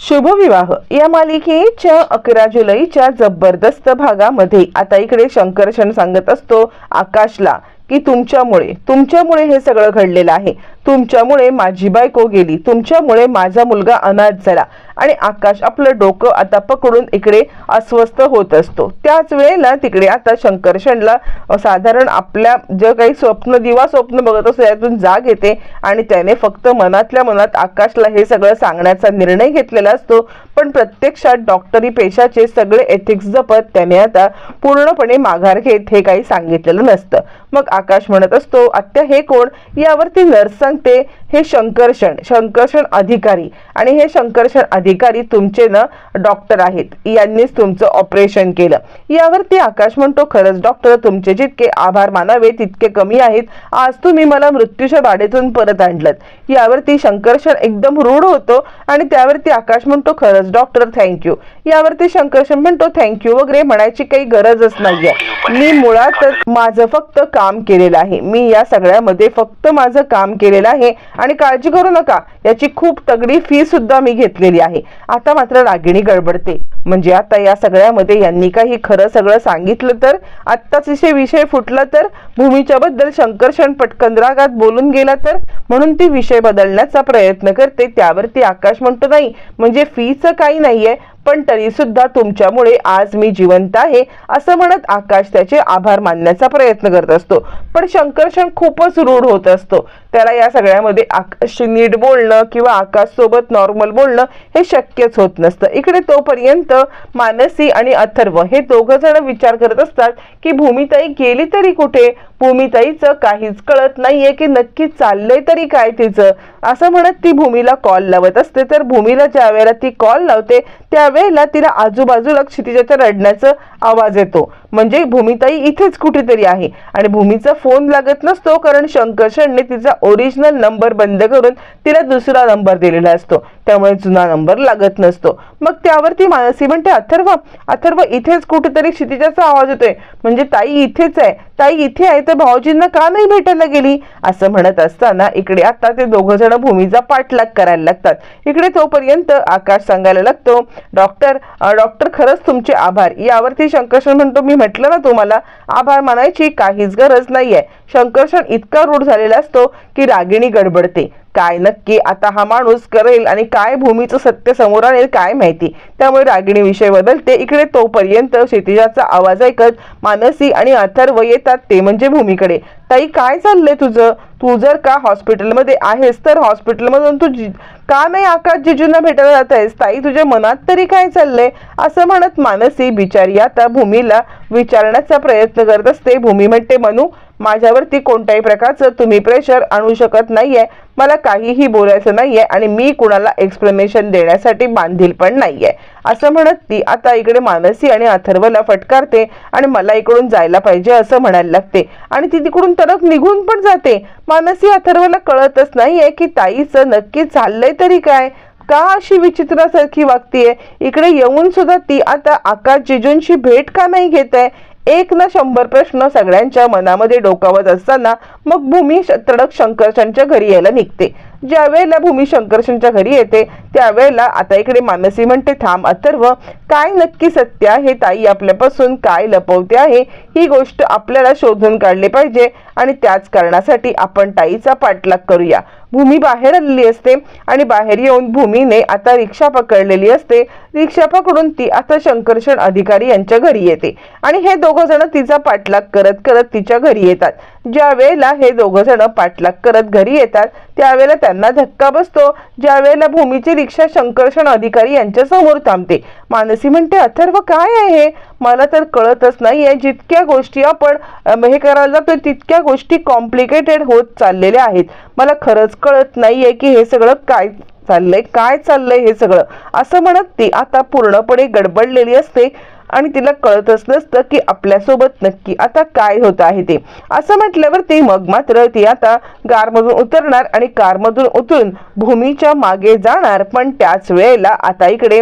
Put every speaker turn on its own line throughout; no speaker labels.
शुभविवाह. या मालिकेच्या अकरा जुलैच्या जबरदस्त भागामध्ये आता इकडे शंकरशन सांगत असतो आकाशला की तुमच्यामुळे तुमच्यामुळे हे सगळं घडलेलं आहे. तुमच्यामुळे माझी बायको गेली. तुमच्यामुळे माझा मुलगा अनाथ झाला. आणि आकाश आपलं डोकं आता पकडून इकडे अस्वस्थ होत असतो. त्याच वेळेला तिकडे आता शंकरशणला साधारण आपल्या जे काही स्वप्न दिवा स्वप्न बघत असतो त्यातून जाग येते. आणि त्याने फक्त मनातल्या मनात आकाशला हे सगळं सांगण्याचा निर्णय घेतलेला असतो. पण प्रत्यक्षात डॉक्टरी पेशाचे सगळे एथिक्स जपत त्याने आता पूर्णपणे माघार घेत हे काही सांगितलेलं नसतं. मग आकाश म्हणत असतो आत्या हे कोण? यावरती नर्सां सांगते हे शंकरषण शंकर्षण अधिकारी आणि हे शंकर्षण अधिकारी तुमचे ना डॉक्टर आहेत. यांनीच तुमचं ऑपरेशन केलं. यावरती आकाश म्हणतो खरंच डॉक्टर. तुमचे जितके आभार मानावे तितके कमी आहेत. आज तुम्ही मला मृत्यूच्या बाडेतून परत आणलं यावरती शंकरषण एकदम रूढ होतो आणि त्यावरती आकाश म्हणतो खरंच डॉक्टर. थँक्यू यावरती शंकरशण म्हणतो थँक्यू वगैरे म्हणायची काही गरजच नाहीये. मी मुळातच माझं फक्त काम केलेलं आहे. मी या सगळ्यामध्ये फक्त माझं काम केलेलं आहे. आणि काळजी करू नका. याची खूप तगडी फी सुद्धा मी घेतलेली आहे. आता मात्र रागिणी गडबडते. म्हणजे आता या सगळ्यामध्ये यांनी काही खरं सगळं सांगितलं तर आत्ताच विषय विषय फुटला तर भूमीच्या बद्दल शंकरशण पटकन रागात बोलून गेला तर म्हणून ती विषय बदलण्याचा प्रयत्न करते. त्यावरती आकाश म्हणतो नाही म्हणजे फीचं काही नाहीये. पण तरी सुद्धा तुमच्यामुळे आज मी जिवंत आहे असं म्हणत आकाश त्याचे आभार मानण्याचा प्रयत्न करत असतो. पण शंकरशण खूपच रूढ होत असतो. त्याला या सगळ्यामध्ये आकाश नीट बोलणं किंवा आकाश सोबत नॉर्मल बोलणं हे शक्यच होत नसतं. इकडे तोपर्यंत मानसी आणि अथर्व हे दोघं जण विचार करत असतात की भूमिताई गेली तरी कुठे? भूमिताईचं काहीच कळत नाहीये की नक्की चाललंय तरी काय तिचं? असं म्हणत ती भूमीला कॉल लावत असते. तर भूमीला ज्या वेळेला ती कॉल लावते त्यावेळेला तिला आजूबाजूला क्षितिजाच्या रडण्याचा आवाज येतो. म्हणजे भूमिताई इथेच कुठेतरी आहे. आणि भूमीचा फोन लागत नसतो कारण शंकरशणने तिचा ओरिजिनल नंबर बंद करून तिला दुसरा नंबर दिलेला असतो. त्यामुळे जुना नंबर लागत नसतो. मग त्यावरती मानसी म्हणते अथर्व अथर्व इथेच कुठेतरी क्षितिजाचा आवाज येतोय. म्हणजे ताई इथेच आहे. ताई इथे आहे तर भाऊजींना का नाही भेटायला गेली? असं म्हणत असताना इकडे आता ते दोघ जण भूमीचा पाठलाग करायला लागतात. इकडे तोपर्यंत आकाश सांगायला लागतो डॉक्टर डॉक्टर खरंच तुमचे आभार. यावरती शंकर्षण म्हणतो मी म्हटलं ना तुम्हाला आभार मानायची काहीच गरज नाही आहे शंकरशण इतका रूढ झालेला असतो की रागिणी गडबडते. काय नक्की आता हा माणूस करेल आणि काय भूमीचं सत्य समोर आणेल काय माहिती. त्यामुळे रागिणी विषय बदलते. इकडे तोपर्यंत क्षितिजाचा आवाज ऐकत मानसी आणि अथर्व येतात ते म्हणजे भूमीकडे. ताई काय चाललंय तुझं? तू जर का हॉस्पिटलमध्ये आहेस तर हॉस्पिटलमधून तू जि- का नाही आकाश जिजूंना भेटायला जात आहेस? ताई तुझ्या मनात तरी काय चाललंय? असं म्हणत मानसी बिचारी आता भूमीला विचारण्याचा प्रयत्न करत असते. भूमी म्हणते मनू माझ्यावरती कोणत्याही प्रकारचं तुम्ही प्रेशर आणू शकत नाहीये. मला काहीही बोलायचं नाहीये आणि मी कुणाला एक्सप्लेनेशन देण्यासाठी बांधील पण नाहीये. असं म्हणत ती आता इकडे मानसी आणि अथर्वला फटकारते आणि मला इकडून जायला पाहिजे असं म्हणायला लागते. आणि ती तिकडून तरफ निघून पण जाते. मानसी अथर्वला कळतच नाहीये की ताईचं नक्की चाललंय तरी काय? का अशी विचित्रासारखी वागतीये? इकडे येऊन सुद्धा ती आता आकाश जिजूंशी भेट का नाही घेत? आहे एक ना शंभर प्रश्न सगळ्यांच्या मनामध्ये डोकावत असताना मग भूमी श- तडक शंकरशांच्या घरी यायला निघते. ज्यावेळेला भूमी शंकरशांच्या घरी येते त्यावेळेला आता इकडे मानसी म्हणते थांब अथर्व काय नक्की सत्य आहे? ताई आपल्यापासून काय लपवते आहे? ही गोष्ट आपल्याला शोधून काढली पाहिजे. आणि त्याच कारणासाठी आपण ताईचा पाठलाग करूया. भूमी बाहेर आलेली असते आणि बाहेर येऊन भूमीने आता रिक्षा पकडलेली असते. रिक्षा पकडून ती आता शंकरशण अधिकारी यांच्या घरी येते आणि हे दोघं जण तिचा पाठलाग करत करत तिच्या घरी येतात. ज्या वेळेला हे दोघं जण पाठलाग करत घरी येतात त्यावेळेला त्यांना धक्का बसतो. ज्या वेळेला भूमीची रिक्षा शंकरशण अधिकारी यांच्या समोर थांबते. मानसी म्हणते अथर्व काय आहे मला तर कळतच नाहीये. जितक्या गोष्टी आपण हे करायला जातो तितक्या गोष्टी कॉम्प्लिकेटेड होत चाललेल्या आहेत. मला खरंच कळत नाहीये की हे सगळं काय चाललंय काय चाललंय हे सगळं. असं म्हणत ती आता पूर्णपणे गडबडलेली असते. आणि तिला कळतच नसतं की आपल्यासोबत नक्की आता काय होत आहे ते. असं म्हटल्यावर ती मग मात्र ती आता कारमधून उतरणार आणि कारमधून उतरून भूमीच्या मागे जाणार पण त्याच वेळेला आता इकडे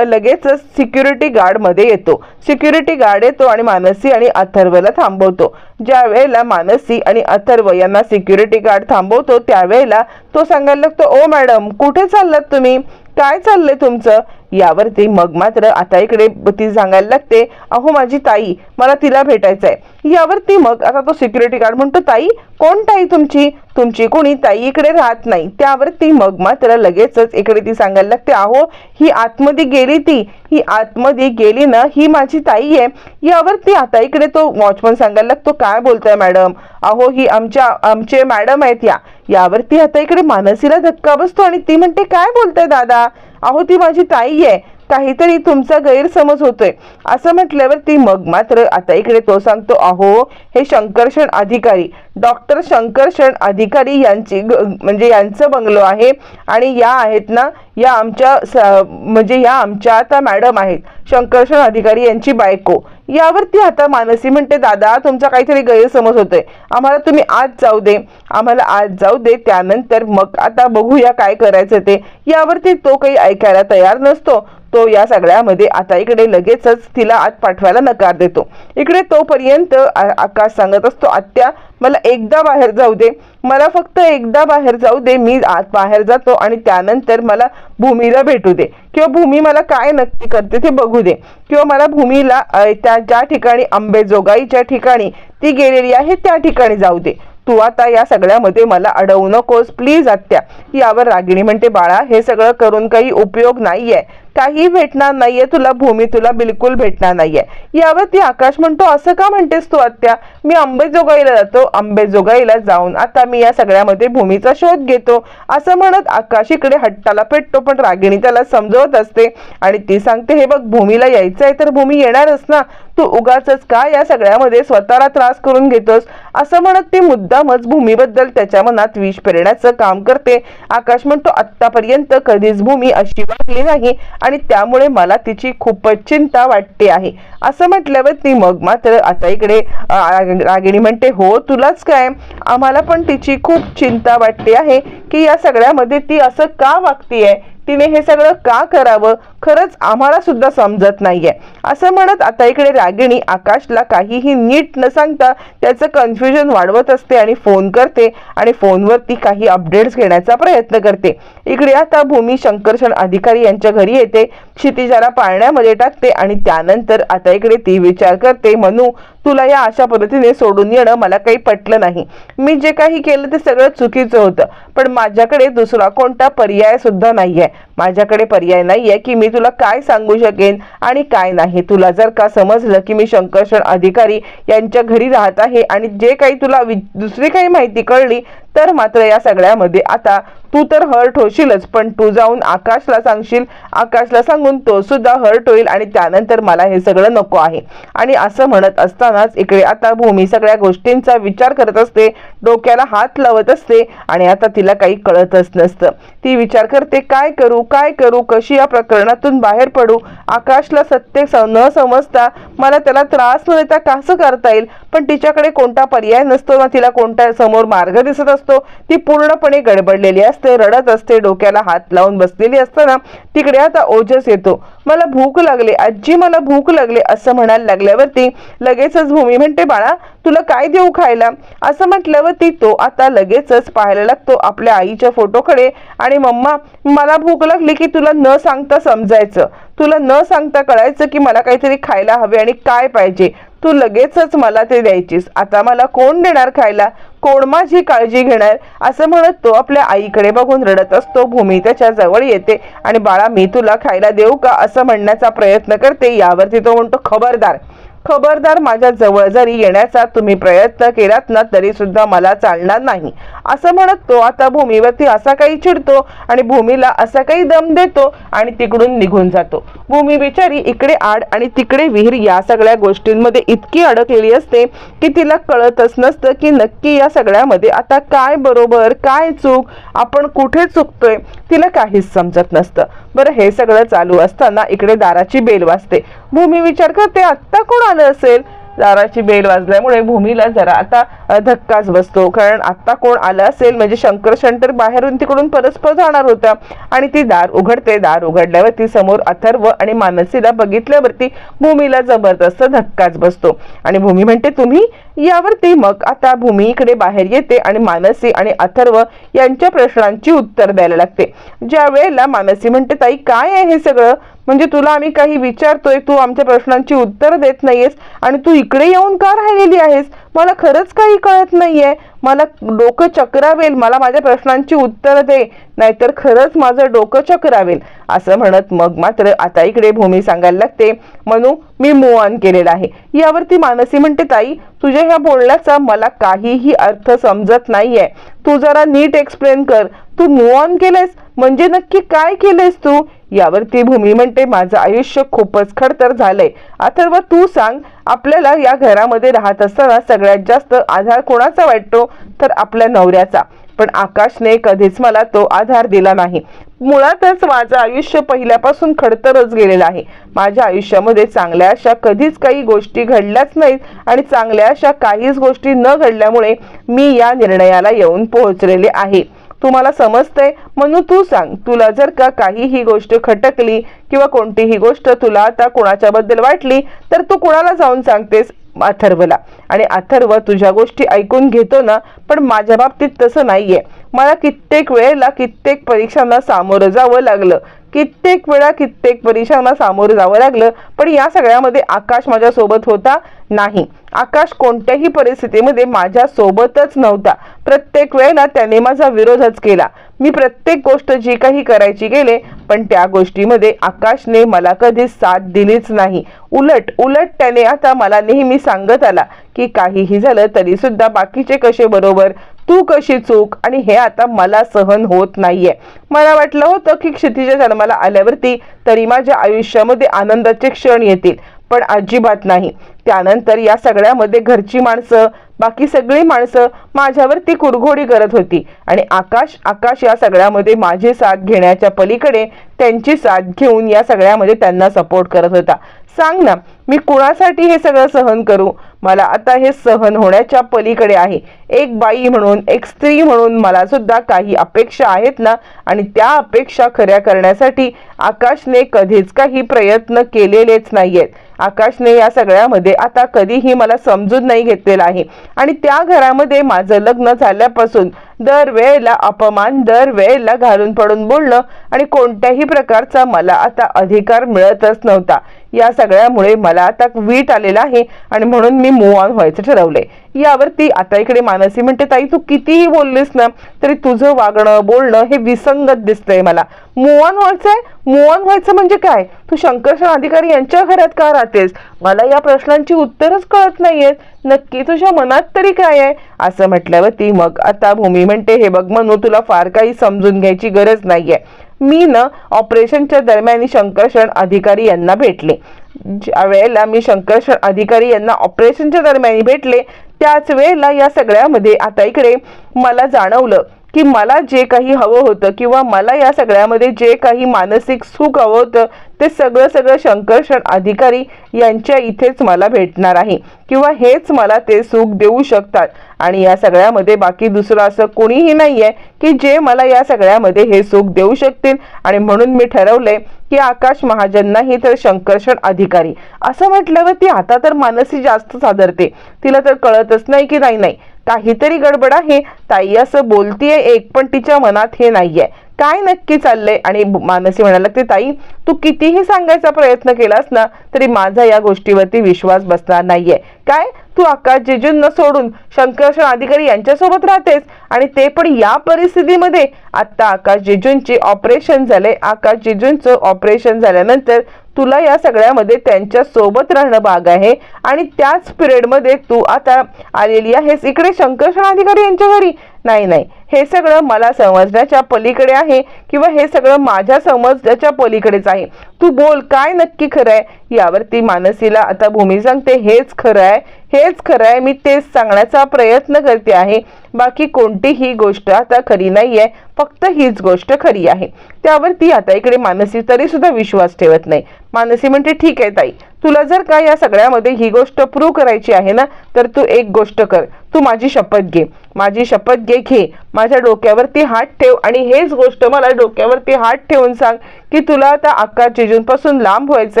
लगेचच लगेच सिक्युरिटी गार्डमध्ये येतो. सिक्युरिटी गार्ड येतो आणि मानसी आणि अथर्वला थांबवतो. ज्या वेळेला मानसी आणि अथर्व यांना सिक्युरिटी गार्ड थांबवतो त्यावेळेला तो सांगायला लागतो ओ मॅडम कुठे चाललात तुम्ही? काय चाललंय तुमचं? यावरती मग मात्र आता इकडे ती सांगायला लागते. अहो माझी ताई मला तिला भेटायचं आहे यावरती मग आता तो सिक्युरिटी गार्ड म्हणतो ताई कोण ताई तुमची? तुमची कोणी ताई इकडे राहत नाही. त्यावरती मग मात्र लगेचच इकडे ती सांगायला लागते अहो ही आतमध्ये गेली ती. ही आतमध्ये गेली ना ही माझी ताई आहे. यावरती आता इकडे तो वॉचमन सांगायला लागतो काय बोलताय मॅडम? अहो ही आमच्या आमचे मॅडम आहेत या. यावरती आता इकडे मानसीला धक्का बसतो आणि ती म्हणते काय बोलताय दादा? अहो ती माझी ताई आहे. काहीतरी तुमचा गैरसमज होतोय. असं म्हटल्यावर ती मग मात्र आता इकडे तो सांगतो अहो हे शंकरशण अधिकारी डॉक्टर शंकरशण अधिकारी यांची ग- म्हणजे यांचं बंगलो आहे. आणि या आहेत ना या आमच्या स- म्हणजे या आमच्या आता मॅडम आहेत. शंकरशण अधिकारी यांची बायको. यावरती आता मानसी म्हणते दादा तुमचा काहीतरी गैरसमज होतोय. आम्हाला तुम्ही आज जाऊ दे. आम्हाला आज जाऊ दे. त्यानंतर मग आता बघूया काय करायचं ते. यावरती तो काही ऐकायला तयार नसतो. तो या सगळ्यामध्ये आता इकडे लगेचच तिला आत पाठवायला नकार देतो. इकडे तोपर्यंत आ- आकाश सांगत असतो आत्या मला एकदा बाहेर जाऊ दे. मला फक्त एकदा बाहेर जाऊ दे. मी आत बाहेर जातो आणि त्यानंतर मला भूमीला भेटू दे. किंवा भूमी मला काय नक्की करते ते बघू दे. किंवा मला भूमीला त्या ज्या ठिकाणी अंबेजोगाईच्या ठिकाणी ती गेलेली आहे त्या ठिकाणी जाऊ दे. तू आता या सगळ्यामध्ये मला अडवू नकोस. प्लीज आत्या. यावर रागिणी म्हणते बाळा हे सगळं करून काही उपयोग नाहीये. काही भेटणार नाहीये तुला भूमी तुला बिलकुल भेटणार नाहीये. यावर ती आकाश म्हणतो असं का म्हणतेस तू आत्या? मी अंबेजोगाईला जातो अंबेजोगाईला जाऊन आता मी या सगळ्यामध्ये भूमीचा शोध घेतो. असं म्हणत आकाश इकडे हट्टाला पेटतो पण रागिणी त्याला समजवत असते आणि ती सांगते हे बघ भूमीला यायचं आहे तर भूमी येणारच ना. तू उगाच का या सगळ्यामध्ये स्वतःला त्रास करून घेतोस? असं म्हणत ती मुद्दामच भूमीबद्दल त्याच्या मनात विष पेरण्याचं काम करते. आकाश म्हणतो आत्तापर्यंत कधीच भूमी अशी वागली नाही आणि त्यामुळे मला तिची खूपच चिंता वाटते आहे. असं म्हटल्यावर ती मग मात्र आता इकडे रागिणी म्हणते हो तुलाच काय? आम्हाला पण तिची खूप चिंता वाटते आहे की या सगळ्यामध्ये ती असं का वागतीये? तिने हे सगळं का करावं? खरंच आम्हाला सुद्धा समजत नाहीये. असं म्हणत आता इकडे रागिणी आकाशला काहीही नीट न सांगता त्याचं कन्फ्युजन वाढवत असते आणि फोन करते आणि फोनवरती काही अपडेट्स घेण्याचा प्रयत्न करते. इकडे आता भूमी शंकरशण अधिकारी यांच्या घरी येते. क्षितिजाला पाळण्यामध्ये टाकते आणि त्यानंतर आता इकडे ती विचार करते म्हणू तुला या अशा पद्धतीने सोडून येणं मला काही पटलं नाही. मी जे काही केलं ते सगळं चुकीचं होतं. पण माझ्याकडे दुसरा कोणता पर्याय सुद्धा नाहीये. माझ्याकडे पर्याय नाहीये की मी तुला काय सांगू शकेन आणि काय नाही. तुला जर का समजलं की मी शंकरशण अधिकारी यांच्या घरी राहत आहे आणि जे काही तुला वि- दुसरी काही माहिती कळली तर मात्र या सगळ्यामध्ये आता तू तर हर्ट होशीलच पण तू जाऊन आकाशला सांगशील. आकाशला सांगून तो सुद्धा हर्ट होईल आणि त्यानंतर मला हे सगळं नको आहे. आणि असं म्हणत असतानाच इकडे आता भूमी सगळ्या गोष्टींचा विचार करत असते डोक्याला हात लावत असते आणि आता तिला काही कळतच नसतं. ती विचार करते काय करू काय करू कशी या प्रकरणातून बाहेर पडू? आकाशला सत्य स- न समजता मला त्याला त्रास न देता कसं करता येईल? पण तिच्याकडे कोणता पर्याय नसतो ना तिला कोणता समोर मार्ग दिसत असतो. ती पूर्णपणे गडबडलेली असते रडत असते डोक्याला हात लावून बसलेली असताना तिकडे आता ओजस येतो. मला भूक लागली आजी मला भूक लागली असं म्हणायला लागल्यावरती लगेचच भूमी म्हणते बाळा तुला काय देऊ खायला? असं म्हटल्यावर ती तो आता लगेचच पाहायला लागतो आपल्या आईच्या फोटोकडे. आणि मम्मा मला भूक लागली की तुला न सांगता समजायचं. तुला न सांगता कळायचं की मला काहीतरी खायला हवे आणि काय पाहिजे. तू लगेचच मला ते द्यायचीस. आता मला कोण देणार खायला? कोण माझी काळजी घेणार? असं म्हणत तो आपल्या आईकडे बघून रडत असतो. भूमी त्याच्याजवळ येते. आणि बाळा मी तुला खायला देऊ का? असं म्हणण्याचा प्रयत्न करते. यावरती तो म्हणतो खबरदार. खबरदार माझ्या जवळ जरी येण्याचा तुम्ही प्रयत्न केलात ना तरी सुद्धा मला चालणार नाही. असं म्हणत तो आता भूमीवरती असा काही चिडतो आणि भूमीला असा काही दम देतो आणि तिकडून निघून जातो. भूमी बिचारी इकडे आड आणि तिकडे विहीर या सगळ्या गोष्टींमध्ये इतकी अडकलेली असते की तिला कळतच नसतं की नक्की या सगळ्यामध्ये आता काय बरोबर काय चूक आपण कुठे चुकतोय तिला काहीच समजत नसतं. बरं हे सगळं चालू असताना इकडे दाराची बेल वाजते. भूमी विचार करते आत्ता कोण आलं असेल? दाराची बेल वाजल्यामुळे भूमीला जरा आता धक्काच बसतो. कारण आता कोण आलं असेल म्हणजे शंकरशण तर बाहेरून तिकडून परस्पर जाणार होता आणि ती दार उघडते दार उघडल्यावरती समोर अथर्व आणि मानसीला बघितल्यावरती भूमीला जबरदस्त धक्काच बसतो. आणि भूमी म्हणते तुम्ही यावरती मग आता भूमी इकडे बाहेर येते आणि मानसी आणि अथर्व यांच्या प्रश्नांची उत्तर द्यायला लागते. ज्या वेळेला मानसी म्हणते ताई काय आहे हे सगळं? म्हणजे तुला आम्ही काही विचारतोय तू आमच्या प्रश्नांची उत्तर देत नाहीयेस आणि तू इकडे येऊन का राहिलेली आहेस? मला खरंच काही कळत नाहीये. मला डोकं चक्रावेल मला माझ्या प्रश्नांची उत्तर दे. नाहीतर खरंच माझं डोकं चक्रावेल. असं म्हणत मग मात्र आता इकडे भूमी सांगायला लागते म्हणू मी मूव ऑन केलेला आहे. यावरती मानसी म्हणते ताई तुझ्या ह्या बोलण्याचा मला काहीही अर्थ समजत नाहीये. तू जरा नीट एक्सप्लेन कर. तू मूव ऑन केलेस? म्हणजे नक्की काय केलेस तू? यावरती भूमी म्हणते माझं आयुष्य खूपच खडतर झालंय. अथर्व तू सांग आपल्याला या घरामध्ये राहत असताना सगळ्यात जास्त आधार कोणाचा वाटतो? तर आपल्या नवऱ्याचा. पण आकाशने कधीच मला तो आधार दिला नाही. मुळातच माझं आयुष्य पहिल्यापासून खडतरच गेलेलं आहे. माझ्या आयुष्यामध्ये चांगल्या अशा कधीच काही गोष्टी घडल्याच नाहीत आणि चांगल्या अशा काहीच गोष्टी न घडल्यामुळे मी या निर्णयाला येऊन पोहोचलेले आहे. तुम्हाला समजतंय? म्हणून तू सांग तुला जर का काही ही गोष्ट खटकली किंवा कोणतीही गोष्ट तुला आता कोणाच्याबद्दल वाटली तर तू कुणाला जाऊन सांगतेस? अथर्वला. आणि अथर्व तुझ्या गोष्टी ऐकून घेतो ना पण माझ्या बाबतीत तसं नाहीये. मला कित्येक वेळेला कित्येक परीक्षांना सामोरं जावं लागलं. कित्येक वेळा कित्येक परीक्षांना सामोरं जावं लागलं पण या सगळ्यामध्ये आकाश माझ्यासोबत होता नाही. आकाश कोणत्याही परिस्थितीमध्ये माझ्या सोबतच नव्हता. प्रत्येक वेळेला त्याने माझा विरोधच केला. मी प्रत्येक गोष्ट जी काही करायची गेले पण त्या गोष्टीमध्ये आकाशने मला कधी साथ दिलीच नाही. उलट उलट त्याने आता मला नेहमी सांगत आला की काहीही झालं तरी सुद्धा बाकीचे कसे बरोबर? तू कशी चूक? आणि हे आता मला सहन होत नाहीये. मला वाटलं होतं की क्षितिजा जन्माला आल्यावरती तरी माझ्या आयुष्यामध्ये आनंदाचे क्षण येतील. पण अजिबात नाही. त्यानंतर या सगळ्यामध्ये घरची माणसं बाकी सगळी माणसं माझ्यावर ती कुरघोडी करत होती. आणि आकाश आकाश या सगळ्यामध्ये माझी साथ घेण्याच्या पलीकडे त्यांची साथ घेऊन या सगळ्यामध्ये त्यांना सपोर्ट करत होता. सांग ना मी कुणासाठी हे सगळं सहन करू? मला आता हे सहन होण्याच्या पलीकडे आहे. एक बाई म्हणून एक स्त्री म्हणून मला सुद्धा काही अपेक्षा आहेत ना? आणि त्या अपेक्षा खऱ्या करण्यासाठी आकाशने कधीच काही प्रयत्न केलेलेच नाहीयेत. आकाशने या सगळ्यामध्ये आता कधीही मला समजून नाही घेतलेला आहे. आणि त्या घरामध्ये माझं लग्न झाल्यापासून दर वेळेला अपमान दर वेळेला घालून पडून बोलणं आणि कोणत्याही प्रकारचा मला आता अधिकार मिळतच नव्हता. या सगळ्यामुळे मला आता वीट आलेला आहे आणि म्हणून मी मूव ऑन व्हायचं ठरवलंय. यावरती आता इकडे मानसी म्हणते ताई तू कितीही बोललीस ना तरी तुझं वागणं बोलणं हे विसंगत दिसतंय मला. मोहन व्हायचंय? मोहन व्हायचं म्हणजे काय? तू शंकरशन अधिकारी यांच्या घरात का राहतेस? मला या प्रश्नांची उत्तरच कळत नाहीयेत. नक्की तुझ्या मनात तरी काय आहे? असं म्हटल्यावरती मग आता भूमी म्हणते हे बघ म्हणू तुला फार काही समजून घ्यायची गरज नाहीये. मी ना ऑपरेशनच्या दरम्यान शंकरशरण अधिकारी यांना भेटले. ज्या वेळेला मी शंकरशरण अधिकारी यांना ऑपरेशनच्या दरम्यान भेटले त्याच वेळेला या सगळ्यामध्ये आता इकडे मला जाणवलं की मला जे काही हवं होतं किंवा मला या सगळ्यामध्ये जे काही मानसिक सुख हवं होतं ते सगळं सगळं शंकरशण अधिकारी यांच्या इथेच मला भेटणार आहे किंवा हेच मला ते सुख देऊ शकतात. आणि या सगळ्यामध्ये बाकी दुसरं असं कोणीही नाही आहे की जे मला या सगळ्यामध्ये हे सुख देऊ शकतील. आणि म्हणून मी ठरवलंय की आकाश महाजन नाही तर शंकरशण अधिकारी. असं म्हटल्यावर ती आता तर मानसी जास्त सादरते. तिला तर कळतच नाही की नाही नाही. काहीतरी गडबड आहे. ताई असं बोलतीये एक पण तिच्या मनात हे नाहीये. काय नक्की चाललंय? आणि मानसी म्हणायला लागते ताई तू कितीही सांगायचा प्रयत्न केलास ना तरी माझा या गोष्टीवरती विश्वास बसणार नाहीये. काय? तू आकाश जिजूंना सोडून शंकरशन अधिकारी यांच्यासोबत राहतेस? आणि ते पण या परिस्थितीमध्ये? आता आकाश जिजूंचे ऑपरेशन झाले आकाश जिजूंचं ऑपरेशन झाल्यानंतर तुला या सगळ्यामध्ये त्यांच्यासोबत राहणं भाग आहे. आणि त्याच पिरियडमध्ये तू आता आलेली आहेस. इकडे शंकरशन अधिकारी यांच्या घरी. नाही नाही. हे सगळं मला समजण्याच्या पलीकडे आहे किंवा हे सगळं माझ्या समजण्याच्या पलीकडेच आहे. तू बोल काय नक्की खरं आहे यावरती मानसीला आता भूमी सांगते हेच खरं आहे हेच खरं आहे मी तेच सांगण्याचा प्रयत्न करते आहे. बाकी कोणतीही गोष्ट आता खरी नाही आहे फक्त हीच गोष्ट खरी आहे. त्यावर ती आता इकडे मानसी तरी सुद्धा विश्वास ठेवत नाही. मानसी म्हणते ठीक आहे ताई तुला जर का या सगळ्यामध्ये ही गोष्ट प्रूव्ह करायची आहे ना तर तू एक गोष्ट कर. तू माझी शपथ घे. माझी शपथ घे घे. माझ्या डोक्यावरती हात ठेव आणि हेच गोष्ट मला डोक्यावरती हात ठेवून सांग की तुला आता अक्का जिजूंपासून लांब व्हायचं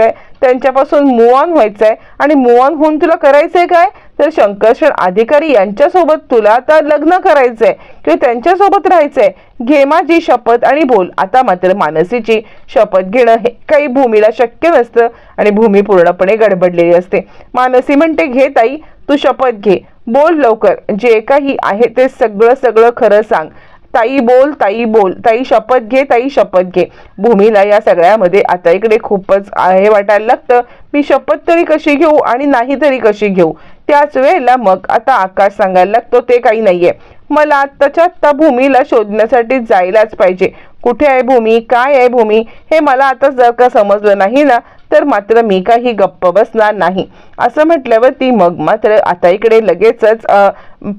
आहे त्यांच्यापासून मूव ऑन व्हायचं आहे आणि मूव ऑन होऊन तुला करायचं आहे काय? तर शंकरशण अधिकारी यांच्यासोबत तुला आता लग्न करायचंय. किंवा त्यांच्यासोबत राहायचंय. घे माझी शपथ आणि बोल. आता मात्र मानसीची शपथ घेणं हे काही भूमीला शक्य नसतं. आणि भूमी पूर्णपणे गडबडलेली असते. मानसी म्हणते घे ताई तू शपथ घे. बोल लवकर. जे काही आहे ते सगळं सगळं खरं सांग. ताई बोल ताई बोल ताई शपथ घे ताई शपथ घे. भूमीला या सगळ्यामध्ये आता इकडे खूपच हे वाटायला लागतं. मी शपथ तरी कशी घेऊ आणि नाही तरी कशी घेऊ? त्याच वेळेला मग आता आकाश सांगायला लागतो ते काही नाहीये. मला आत्ताच्या आत्ता भूमीला शोधण्यासाठी जायलाच पाहिजे. कुठे आहे भूमी? काय आहे भूमी? हे मला आता जर का समजलं नाही ना तर मात्र मी काही गप्प बसणार नाही. असं म्हटल्यावरती मग मात्र आता इकडे लगेचच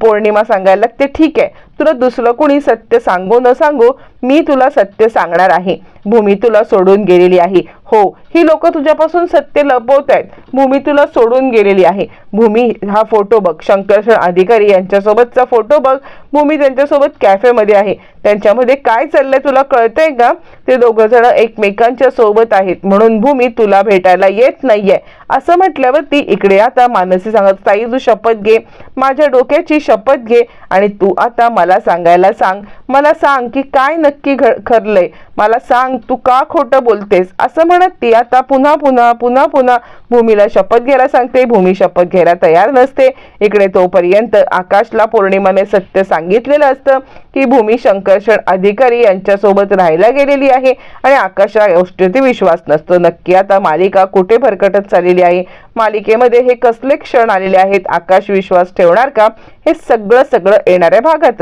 पौर्णिमा सांगायला लागते ठीक आहे. तुला दुसरं कोणी सत्य सांगू न सांगू मी तुला सत्य सांगणार आहे. भूमी तुला सोडून गेलेली आहे. हो ही लोक तुझ्यापासून सत्य लपवत आहेत. भूमी तुला सोडून गेलेली आहे. भूमी हा फोटो बघ. शंकरशण अधिकारी यांच्यासोबतचा फोटो बघ. भूमी त्यांच्यासोबत कॅफेमध्ये आहे. त्यांच्यामध्ये काय चाललंय तुला कळतंय का? ते दोघं जण एकमेकांच्या सोबत आहेत. म्हणून भूमी तुला भेटायला येत नाहीये. असं म्हटल्यावर ती इकडे आता मानसी सांगत ताई तू शपथ घे. माझ्या डोक्याची शपथ घे आणि तू आता मला सांगायला सांग. मला सांग की काय नक्की घ खरलंय मला सांग तू का खोटं बोलतेस? असं म्हणत ती आता पुन्हा पुन्हा पुन्हा पुन्हा भूमीला शपथ घ्यायला सांगते. भूमी शपथ घ्यायला तयार नसते. इकडे तोपर्यंत आकाशला पौर्णिमाने सत्य सांगितलेलं असतं की भूमी शंकरशण अधिकारी यांच्यासोबत राहायला गेलेली आहे आणि आकाशला या गोष्टीवरती विश्वास नसतो. नक्की आता मालिका कुठे भरकटत चाललेली आहे मालिकेमध्ये हे कसले क्षण आलेले आहेत आकाश विश्वास ठेवणार का? हे सगळं सगळं येणाऱ्या भागात